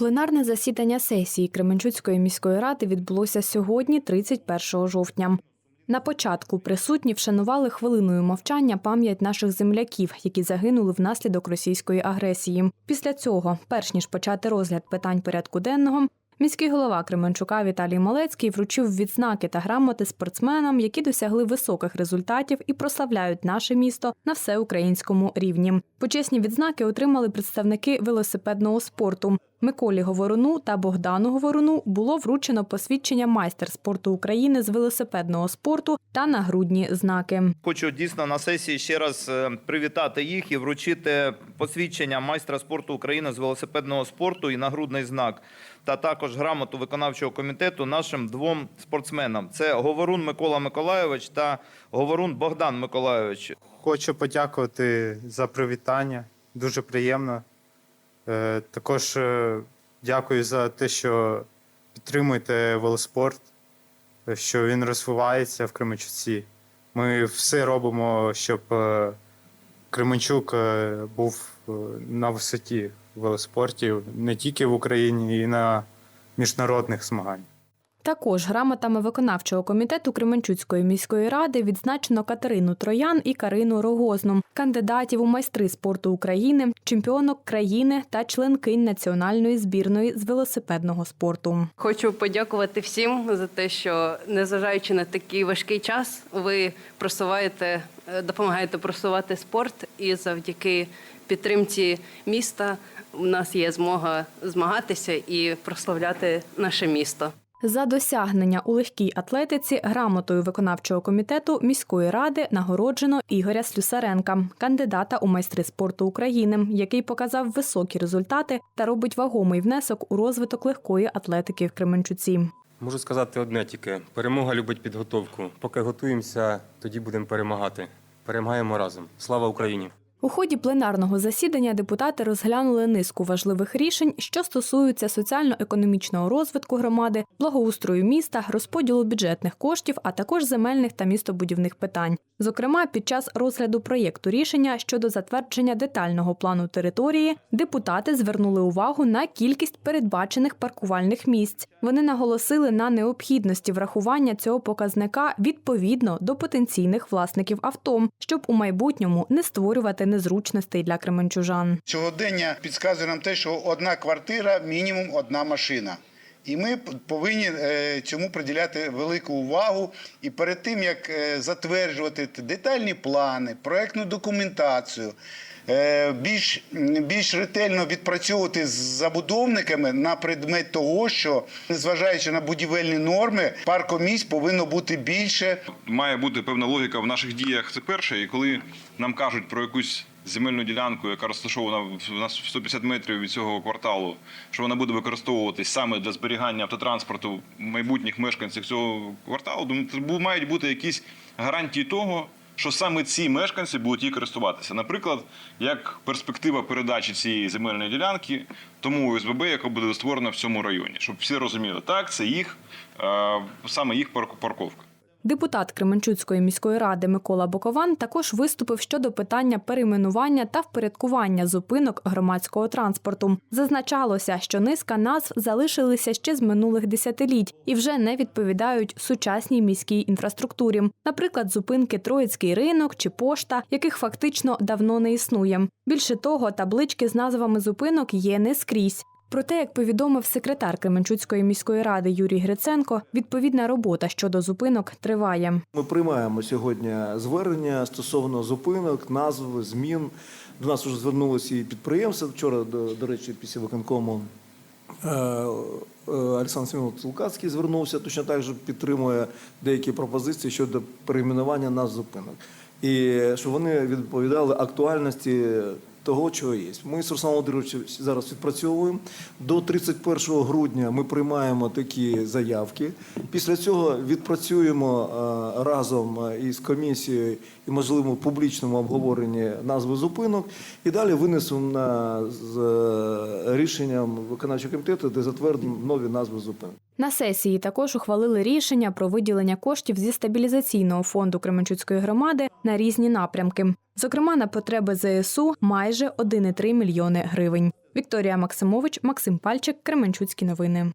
Пленарне засідання сесії Кременчуцької міської ради відбулося сьогодні, 31 жовтня. На початку присутні вшанували хвилиною мовчання пам'ять наших земляків, які загинули внаслідок російської агресії. Після цього, перш ніж почати розгляд питань порядку денного, міський голова Кременчука Віталій Малецький вручив відзнаки та грамоти спортсменам, які досягли високих результатів і прославляють наше місто на всеукраїнському рівні. Почесні відзнаки отримали представники велосипедного спорту. Миколі Говоруну та Богдану Говоруну було вручено посвідчення майстер спорту України з велосипедного спорту та нагрудні знаки. Хочу дійсно на сесії ще раз е, привітати їх і вручити посвідчення майстра спорту України з велосипедного спорту і нагрудний знак, та також грамоту виконавчого комітету нашим двом спортсменам. Це Говорун Микола Миколайович та Говорун Богдан Миколайович. Хочу подякувати за привітання. Дуже приємно. Е, Також е, дякую за те, що підтримуєте велоспорт, що він розвивається в Кременчуці. Ми все робимо, щоб е, Кременчук був на висоті в велоспорті не тільки в Україні, і на міжнародних змаганнях. Також грамотами виконавчого комітету Кременчуцької міської ради відзначено Катерину Троян і Карину Рогозну, кандидатів у майстри спорту України, чемпіонок країни та членкинь національної збірної з велосипедного спорту. Хочу подякувати всім за те, що незважаючи на такий важкий час, ви просуваєте, е, допомагаєте просувати спорт, і завдяки підтримці міста у нас є змога змагатися і прославляти наше місто. За досягнення у легкій атлетиці грамотою виконавчого комітету міської ради нагороджено Ігоря Слюсаренка, кандидата у майстри спорту України, який показав високі результати та робить вагомий внесок у розвиток легкої атлетики в Кременчуці. Можу сказати одне тільки: перемога любить підготовку. Поки готуємося, тоді будемо перемагати. Перемагаємо разом. Слава Україні! У ході пленарного засідання депутати розглянули низку важливих рішень, що стосуються соціально-економічного розвитку громади, благоустрою міста, розподілу бюджетних коштів, а також земельних та містобудівних питань. Зокрема, під час розгляду проєкту рішення щодо затвердження детального плану території депутати звернули увагу на кількість передбачених паркувальних місць. Вони наголосили на необхідності врахування цього показника відповідно до потенційних власників авто, щоб у майбутньому не створювати незручностей для кременчужан. Сьогодення підказує нам те, що одна квартира мінімум одна машина. І ми повинні е, цьому приділяти велику увагу. І перед тим як е, затверджувати детальні плани, проектну документацію, е, більш, більш ретельно відпрацьовувати з забудовниками на предмет того, що незважаючи на будівельні норми, паркомісць повинно бути більше. має бути певна логіка в наших діях. Це перше. І коли нам кажуть про якусь земельну ділянку, яка розташована в нас в 150 метрів від цього кварталу, що вона буде використовуватись саме для зберігання автотранспорту майбутніх мешканців цього кварталу, бу- мають бути якісь гарантії того. Що саме ці мешканці будуть її користуватися, наприклад, як перспектива передачі цієї земельної ділянки тому ОСББ, яка буде створена в цьому районі, щоб всі розуміли, так це їх е, саме їх парк- парковка. Депутат Кременчуцької міської ради Микола Бокован також виступив щодо питання перейменування та впорядкування зупинок громадського транспорту. Зазначалося, що низка назв залишилися ще з минулих десятиліть і вже не відповідають сучасній міській інфраструктурі. Наприклад, зупинки Троїцький ринок чи пошта, яких фактично давно не існує. Більше того, таблички з назвами зупинок є не скрізь. Проте, як повідомив секретар Кременчуцької міської ради Юрій Гриценко, відповідна робота щодо зупинок триває. Ми приймаємо сьогодні звернення стосовно зупинок, назв, змін. До нас вже звернулося і підприємство. Вчора, до, до речі, після виконкому е, е, Олександр Семенович Лукацький звернувся, точно так же підтримує деякі пропозиції щодо перейменування назв зупинок. І щоб вони відповідали актуальності того, чого є. Ми з Русланом Володимировичем зараз відпрацьовуємо. До 31 грудня ми приймаємо такі заявки. Після цього відпрацюємо е, разом із комісією і можливо публічному обговоренні назви зупинок. І далі винесемо на з е, рішенням виконавчого комітету, де затвердимо нові назви зупинок. На сесії також ухвалили рішення про виділення коштів зі стабілізаційного фонду Кременчуцької громади на різні напрямки, зокрема на потреби ЗСУ майже 1,3 мільйони гривень. Вікторія Максимович, Максим Пальчик, Кременчуцькі новини.